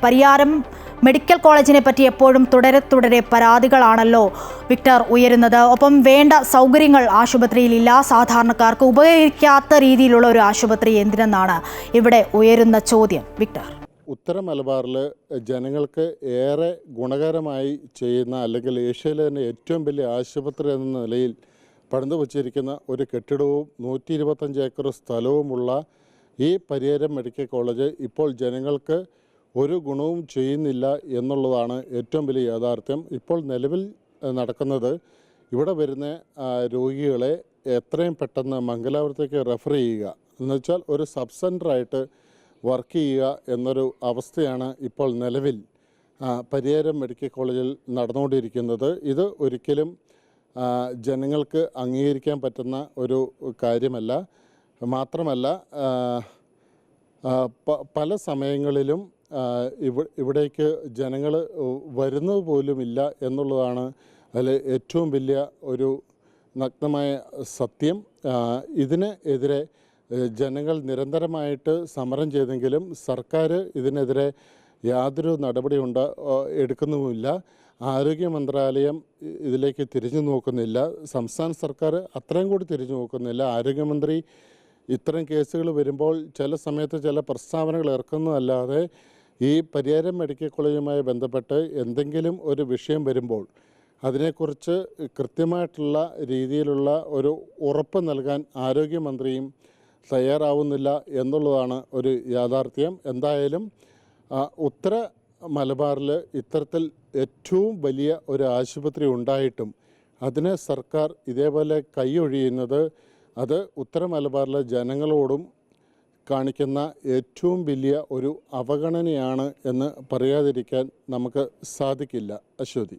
Pariyaram medical കോളേജിനെ പറ്റി എപ്പോഴും തുടരെ തുടരെ പരാതികളാണല്ലോ വിക്ടർ ഉയരുന്നത്. ഒപ്പം വേണ്ട സൗകര്യങ്ങൾ ആശുപത്രിയിലില്ല സാധാരണക്കാർക്ക് ഉപയോഗിക്കാത്ത രീതിയിലുള്ള ഒരു ആശുപത്രി എന്തിനെന്നാണ് ഇവിടെ ഉയരുന്ന ചോദ്യം വിക്ടർ. ഉത്തര മലബാറിൽ ജനങ്ങൾക്ക് ഏറെ ഗുണകരമായി ചെയ്യുന്ന അല്ലെങ്കിൽ ഏഷ്യയിലെ തന്നെ ഏറ്റവും വലിയ ആശുപത്രി എന്ന നിലയിൽ പണിതു വച്ചിരിക്കുന്ന ഒരു കെട്ടിടവും നൂറ്റി ഇരുപത്തഞ്ച് ഏക്കർ സ്ഥലവുമുള്ള ഈ പരിയാരം മെഡിക്കൽ കോളേജ് ഇപ്പോൾ ജനങ്ങൾക്ക് ഒരു ഗുണവും ചെയ്യുന്നില്ല എന്നുള്ളതാണ് ഏറ്റവും വലിയ യാഥാർത്ഥ്യം. ഇപ്പോൾ നിലവിൽ നടക്കുന്നത് ഇവിടെ വരുന്ന രോഗികളെ എത്രയും പെട്ടെന്ന് മംഗലാപുരത്തേക്ക് റെഫർ ചെയ്യുക. എന്നുവെച്ചാൽ ഒരു സബ് സെന്ററായിട്ട് വർക്ക് ചെയ്യുക എന്നൊരു അവസ്ഥയാണ് ഇപ്പോൾ നിലവിൽ പരിയാരം മെഡിക്കൽ കോളേജിൽ നടന്നുകൊണ്ടിരിക്കുന്നത്. ഇത് ഒരിക്കലും ജനങ്ങൾക്ക് അംഗീകരിക്കാൻ പറ്റുന്ന ഒരു കാര്യമല്ല. മാത്രമല്ല പല സമയങ്ങളിലും ഇവിടേക്ക് ജനങ്ങൾ വരുന്നത് പോലുമില്ല എന്നുള്ളതാണ് അതിൽ ഏറ്റവും വലിയ ഒരു നഗ്നമായ സത്യം. ഇതിനെതിരെ ജനങ്ങൾ നിരന്തരമായിട്ട് സമരം ചെയ്തെങ്കിലും സർക്കാർ ഇതിനെതിരെ യാതൊരു നടപടി ഉണ്ട എടുക്കുന്നുമില്ല. ആരോഗ്യ മന്ത്രാലയം ഇതിലേക്ക് തിരിഞ്ഞു നോക്കുന്നില്ല. സംസ്ഥാന സർക്കാർ അത്രയും കൂടി തിരിഞ്ഞു നോക്കുന്നില്ല. ആരോഗ്യമന്ത്രി ഇത്തരം കേസുകൾ വരുമ്പോൾ ചില സമയത്ത് ചില പ്രസ്താവനകൾ ഇറക്കുന്നതല്ലാതെ ഈ പരിയാരം മെഡിക്കൽ കോളേജുമായി ബന്ധപ്പെട്ട് എന്തെങ്കിലും ഒരു വിഷയം വരുമ്പോൾ അതിനെക്കുറിച്ച് കൃത്യമായിട്ടുള്ള രീതിയിലുള്ള ഒരു ഉറപ്പ് നൽകാൻ ആരോഗ്യമന്ത്രിയും തയ്യാറാവുന്നില്ല എന്നുള്ളതാണ് ഒരു യാഥാർത്ഥ്യം. എന്തായാലും ഉത്തര മലബാറിൽ ഇത്തരത്തിൽ ഏറ്റവും വലിയ ഒരു ആശുപത്രി ഉണ്ടായിട്ടും അതിന് സർക്കാർ ഇതേപോലെ കൈയൊഴിയുന്നത് അത് ഉത്തര മലബാറിലെ ജനങ്ങളോടും കാണിക്കുന്ന ഏറ്റവും വലിയ ഒരു അവഗണനയാണ് എന്ന് പറയാതിരിക്കാൻ നമുക്ക് സാധിക്കില്ല. അശ്വതി.